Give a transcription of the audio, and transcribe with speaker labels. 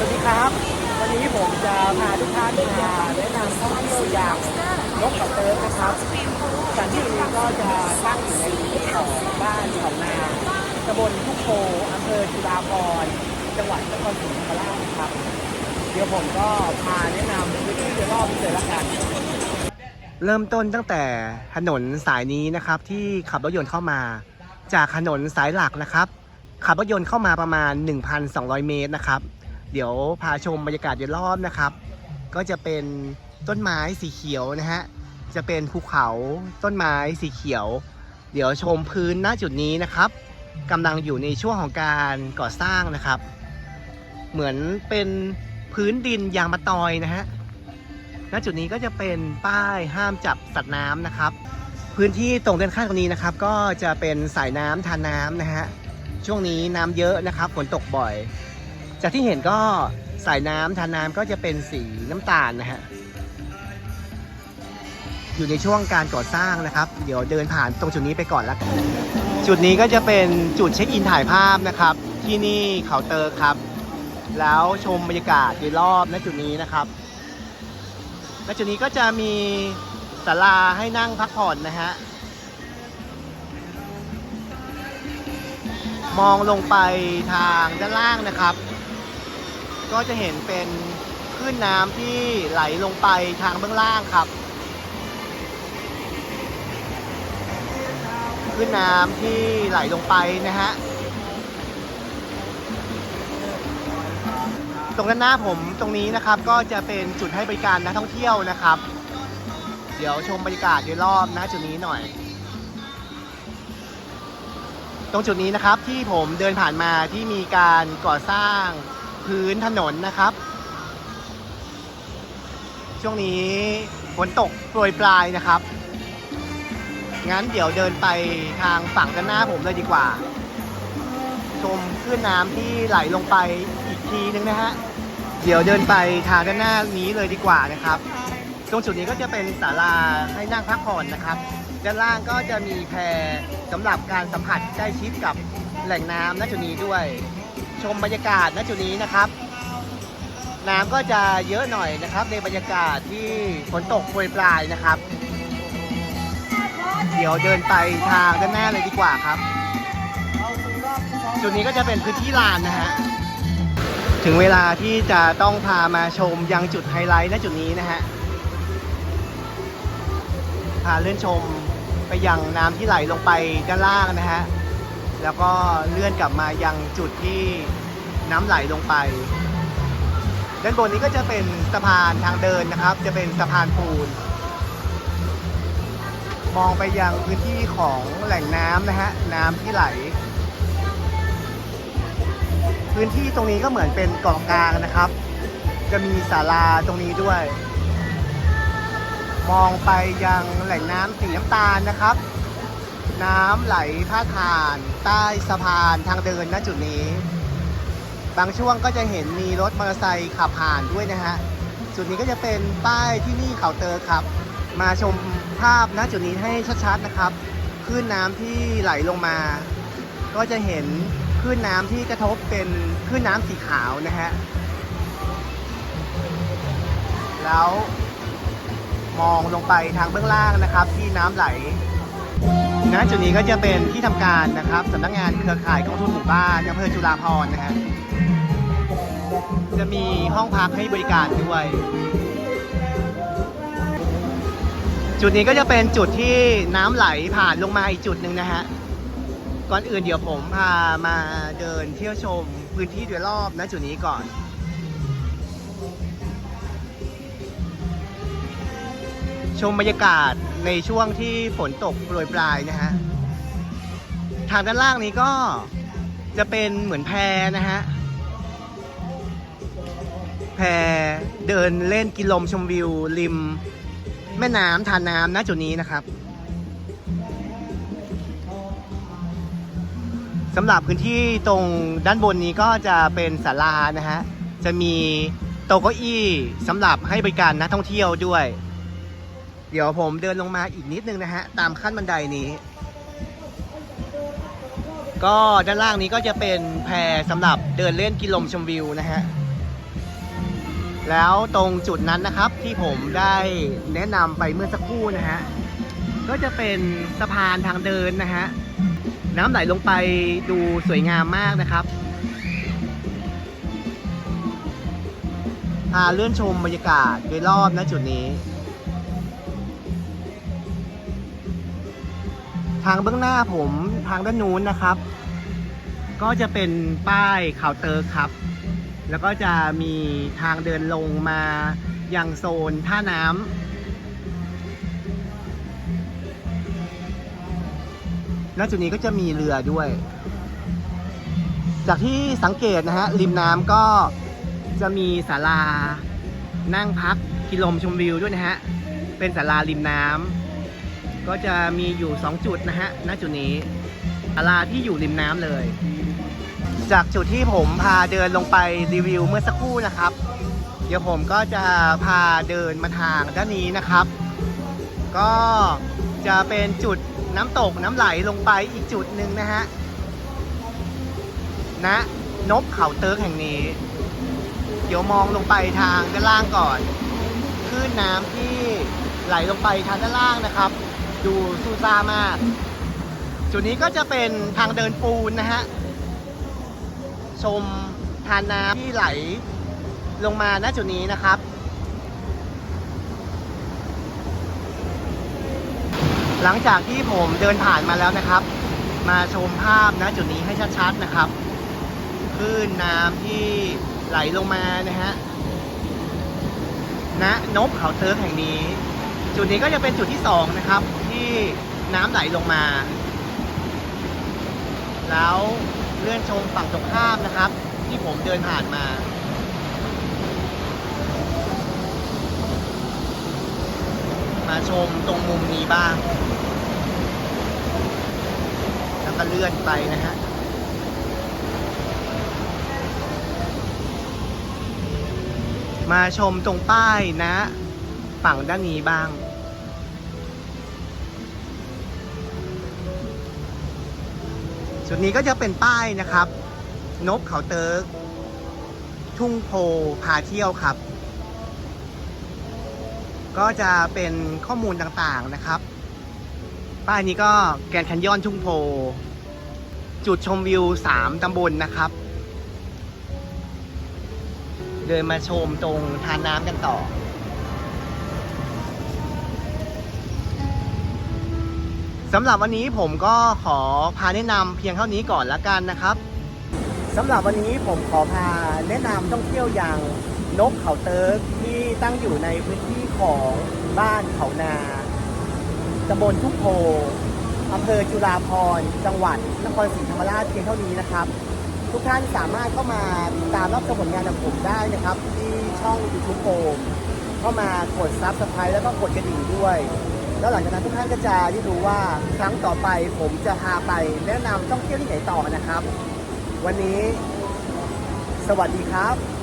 Speaker 1: สวัสดีครับ วันนี้ผมจะพาทุกท่านมาแนะนำท่องเที่ยวอย่างนกเขาเติร์นะครับสถานที่นี้ก็จะตั้งอยู่ในที่ของบ้านเขานาตำบลทุกโพอำเภอจุฬาภรณ์จังหวัดนครศรีธรรมราชครับ เดี๋ยวผมก็พาแนะนำพื้นที่โดยรอบนี้เลยละกัน เริ่มต้นตั้งแต่ถนนสายนี้นะครับที่ขับรถยนต์เข้ามา จากถนนสายหลักนะครับ ขับรถยนต์เข้ามาประมาณ 1,200 เมตรนะครับ เดี๋ยวพาชมบรรยากาศโดยรอบนะครับ ก็จะเป็นต้นไม้สีเขียวนะฮะจะเป็นภูเขาต้นไม้สีเขียว เดี๋ยวชมพื้นณจุดนี้นะครับกำลังอยู่ในช่วงของการก่อสร้างนะครับ เหมือนเป็นพื้นดินยางมะตอยนะฮะณจุดนี้ก็จะเป็นป้ายห้ามจับสัตว์น้ำนะครับ พื้นที่ตรงด้านข้างตรงนี้นะครับ ก็จะเป็นสายน้ำทานน้ำนะฮะช่วงนี้น้ำเยอะนะครับฝนตกบ่อย จากที่เห็นก็สายน้ำทานน้ำก็จะเป็นสีน้ำตาลนะฮะ อยู่ในช่วงการก่อสร้างนะครับ เดี๋ยวเดินผ่านตรงจุดนี้ไปก่อนละกันจุดนี้ก็จะเป็นจุดเช็คอินถ่ายภาพนะครับ ที่นี่เขาเตอร์ครับ แล้วชมบรรยากาศโดยรอบณจุดนี้นะครับณจุดนี้ก็จะมีศาลาให้นั่งพักผ่อนนะฮะมองลงไปทางด้านล่างนะครับ ก็จะเห็นเป็นคลื่นน้ำที่ไหลลงไปทางเบื้องล่างครับคลื่นน้ำที่ไหลลงไปนะฮะตรงด้านหน้าผมตรงนี้นะครับก็จะเป็นจุดให้บริการนักท่องเที่ยวนะครับ เดี๋ยวชมบรรยากาศโดยรอบนะจุดนี้หน่อย ตรงจุดนี้นะครับที่ผมเดินผ่านมาที่มีการก่อสร้าง พื้นถนนนะครับ ช่วงนี้ฝนตกโปรยปลายนะครับ งั้นเดี๋ยวเดินไปทางฝั่งด้านหน้าผมเลยดีกว่า ชมคลื่นน้ำที่ไหลลงไปอีกทีนึงนะฮะ เดี๋ยวเดินไปทางด้านหน้านี้เลยดีกว่านะครับ ตรงจุดนี้ก็จะเป็นศาลาให้นั่งพักผ่อนนะครับ ด้านล่างก็จะมีแพสำหรับการสัมผัสใกล้ชิดกับแหล่งน้ำณจุดนี้ด้วย ชมบรรยากาศณจุดนี้นะครับ น้ำก็จะเยอะหน่อยนะครับ ในบรรยากาศที่ฝนตกโปรยปลายนะครับ เดี๋ยวเดินไปทางด้านหน้าเลยดีกว่าครับ จุดนี้ก็จะเป็นพื้นที่ลานนะฮะถึงเวลาที่จะต้องพามาชมยังจุดไฮไลท์ณจุดนี้นะฮะพาเลื่อนชมไปยังน้ำที่ไหลลงไปด้านล่างนะฮะ แล้วก็เลื่อนกลับมายังจุดที่น้ำไหลลงไป ด้านบนนี้ก็จะเป็นสะพานทางเดินนะครับ จะเป็นสะพานปูน มองไปยังพื้นที่ของแหล่งน้ำนะฮะน้ำที่ไหล พื้นที่ตรงนี้ก็เหมือนเป็นเกาะกลางนะครับ จะมีศาลาตรงนี้ด้วย มองไปยังแหล่งน้ำสีน้ำตาลนะครับ น้ำไหลพาดผ่าน ใต้สะพานทางเดินณจุดนี้ บางช่วงก็จะเห็นมีรถมอเตอร์ไซค์ขับผ่านด้วยนะฮะ จุดนี้ก็จะเป็นป้ายที่นี่เขาเตอร์ครับ มาชมภาพณจุดนี้ให้ชัดๆนะครับคลื่นน้ำที่ไหลลงมา ก็จะเห็นคลื่นน้ำที่กระทบเป็นคลื่นน้ำสีขาวนะฮะ แล้วมองลงไปทางเบื้องล่างนะครับ ที่น้ำไหล ณจุดนี้ก็จะเป็นที่ทำการนะครับสำนักงานเครือข่ายกองทุนหมู่บ้านอำเภอจุฬาภรณ์นะฮะจะมีห้องพักให้บริการด้วย จุดนี้ก็จะเป็นจุดที่น้ำไหลผ่านลงมาอีกจุดหนึ่งนะฮะก่อนอื่นเดี๋ยวผมพามาเดินเที่ยวชมพื้นที่โดยรอบณจุดนี้ก่อนชมบรรยากาศ ในช่วงที่ฝนตกโปรยปลายนะฮะ ทางด้านล่างนี้ก็จะเป็นเหมือนแพนะฮะ แพเดินเล่นกินลมชมวิว ริม แม่น้ำทานน้ำณจุดนี้นะครับสำหรับพื้นที่ตรงด้านบนนี้ก็จะเป็นศาลานะฮะ จะมีโต๊ะเก้าอี้สำหรับให้บริการนักท่องเที่ยวด้วย เดี๋ยวผมเดินลงมาอีกนิดนึงนะฮะ ตามขั้นบันไดนี้ ก็ด้านล่างนี้ก็จะเป็นแพสำหรับเดินเล่นกินลมชมวิวนะฮะ
Speaker 2: แล้วตรงจุดนั้นนะครับที่ผมได้แนะนำไปเมื่อสักครู่นะฮะ ก็จะเป็นสะพานทางเดินนะฮะ น้ำไหลลงไปดูสวยงามมากนะครับพาเลื่อนชมบรรยากาศโดยรอบณจุดนี้ ทางเบื้องหน้าผมทางด้านนู้นนะครับ ก็จะเป็นป้ายข่าวเตอร์ครับ แล้วก็จะมีทางเดินลงมายังโซนท่าน้ำณจุดนี้ก็จะมีเรือด้วย จากที่สังเกตนะฮะริมน้ำก็จะมีศาลานั่งพักกินลมชมวิวด้วยนะฮะ เป็นศาลาริมน้ำ ก็จะมีอยู่ 2 จุดนะฮะณจุดนี้ศาลาที่อยู่ริมน้ำเลย จากจุดที่ผมพาเดินลงไปรีวิวเมื่อสักครู่นะครับ เดี๋ยวผมก็จะพาเดินมาทางด้านนี้นะครับ ก็จะเป็นจุดน้ำตกน้ำไหลลงไปอีกจุดหนึ่งนะฮะณนบเขาเติร์กแห่งนี้ เดี๋ยวมองลงไปทางด้านล่างก่อนคลื่นน้ำที่ไหลลงไปทางด้านล่างนะครับ ดูซูซ่ามาก จุดนี้ก็จะเป็นทางเดินปูนนะฮะ ชมทานน้ำที่ไหลลงมาณจุดนี้นะครับหลังจากที่ผมเดินผ่านมาแล้วนะครับ มาชมภาพณจุดนี้ให้ชัดๆนะครับคลื่นน้ำที่ไหลลงมานะฮะณนบเขาเทิร์กแห่งนี้ จุดนี้ก็จะเป็นจุดที่สองนะครับ ที่น้ำไหลลงมา แล้วเลื่อนชมฝั่งตรงข้ามนะครับ ที่ผมเดินผ่านมามาชมตรงมุมนี้บ้าง แล้วก็เลื่อนไปนะฮะ มาชมตรงป้ายนะ ฝั่งด้านนี้บ้าง จุดนี้ก็จะเป็นป้ายนะครับนบเขาเติร์กทุ่งโพพาเที่ยวครับ ก็จะเป็นข้อมูลต่างๆนะครับ ป้ายนี้ก็แกนด์แคนยอนทุ่งโพ จุดชมวิว 3 ตำบลนะครับ เดินมาชมตรงทานน้ำกันต่อ สำหรับวันนี้ผมก็ขอพาแนะนำเพียงเท่านี้ก่อนละกันนะครับสำหรับวันนี้ผมขอพาแนะนำท่องเที่ยวอย่างนกเขาเติร์กที่ตั้งอยู่ในพื้นที่ของบ้านเขานาตำบลทุกโพอำเภอจุฬาภรณ์จังหวัดนครศรีธรรมราชเพียงเท่านี้นะครับ ทุกท่านสามารถเข้ามาติดตามรับชมผลงานของผมได้นะครับ ที่ช่องยูทูบโ e เข้ามากดซับสไครต์แล้วก็กดกระดิ่งด้วย แล้วหลังจากนั้นทุกท่านก็จะได้รู้ว่าครั้งต่อไปผมจะพาไปแนะนำท่องเที่ยวที่ไหนต่อนะครับ วันนี้ สวัสดีครับ